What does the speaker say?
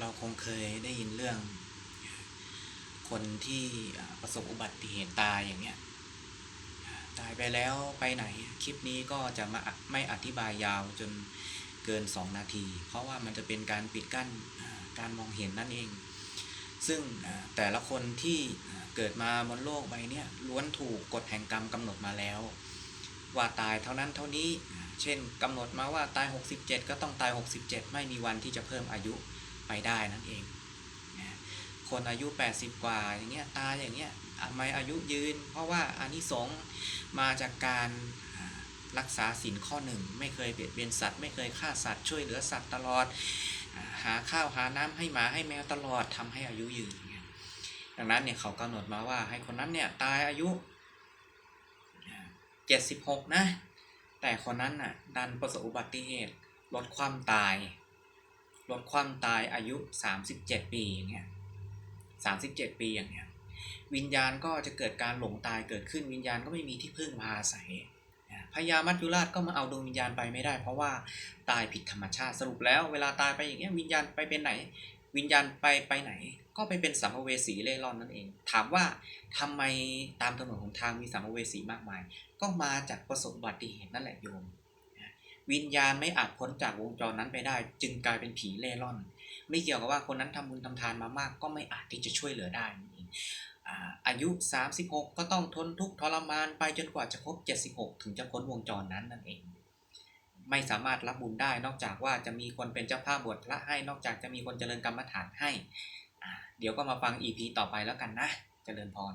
เราคงเคยได้ยินเรื่อง คนที่ประสบอุบัติเหตุตายอย่างเงี้ย ตายไปแล้วไปไหน คลิปนี้ก็จะมาไม่อธิบายยาวจนเกิน 2 นาที เพราะว่ามันจะเป็นการปิดกั้นการมองเห็นนั่นเอง ซึ่งแต่ละคนที่เกิดมาบนโลกใบนี้ล้วนถูกกฎแห่งกรรมกำหนดมาแล้ว ว่าตายเท่านั้นเท่านี้ เช่นกำหนดมาว่าตาย 67 ก็ต้องตาย 67 ไม่มีวันที่จะเพิ่มอายุ ไปได้นั่นเองคนอายุ 80 กว่าอย่างเงี้ยตายอย่างเงี้ยทำไมอายุยืน เพราะว่าอานิสงส์มาจากการรักษาศีลข้อหนึ่งไม่เคยเบียดเบียนสัตว์ ไม่เคยฆ่าสัตว์ช่วยเหลือสัตว์ตลอด หาข้าวหาน้ำให้หมาให้แมวตลอดทำให้อายุยืนดังนั้นเนี่ยเขากำหนดมาว่าให้คนนั้นเนี่ยตายอายุ 76 นะ แต่คนนั้นน่ะดันประสบอุบัติเหตุลดความตาย ลดความตายอายุ 37 ปีอย่างเงี้ย37 ปีอย่างเงี้ยวิญญาณก็จะเกิดการหลงตายเกิดขึ้นวิญญาณก็ไม่มีที่พึ่งพาอาศัยพญามัจจุราชก็มาเอาดวงวิญญาณไปไม่ได้ เพราะว่าตายผิดธรรมชาติสรุปแล้วเวลาตายไปอย่างเงี้ยวิญญาณไปเป็นไหน วิญญาณไปไปไหน ก็ไปเป็นสัมภเวสีเล่ร่อนนั่นเอง ถามว่าทำไมตามถนนหนทางมีสัมภเวสีมากมาย ก็มาจากประสบอุบัติเหตุนั่นแหละโยม วิญญาณไม่อาจพ้นจากวงจรนั้นไปได้ จึงกลายเป็นผีเล่ร่อน ไม่เกี่ยวกับว่าคนนั้นทำบุญทำทานมามาก ก็ไม่อาจที่จะช่วยเหลือได้นั่นเองอายุ 36 ก็ต้องทนทุกข์ทรมานไปจนกว่าจะครบ 76 ถึงจะพ้นวงจรนั้นนั่นเอง ไม่สามารถรับบุญได้นอกจากว่าจะมีคนเป็นเจ้าภาพบวชพระให้ นอกจากจะมีคนเจริญกรรมฐานให้ เดี๋ยวก็มาฟัง EP ต่อไปแล้วกันนะ เจริญพร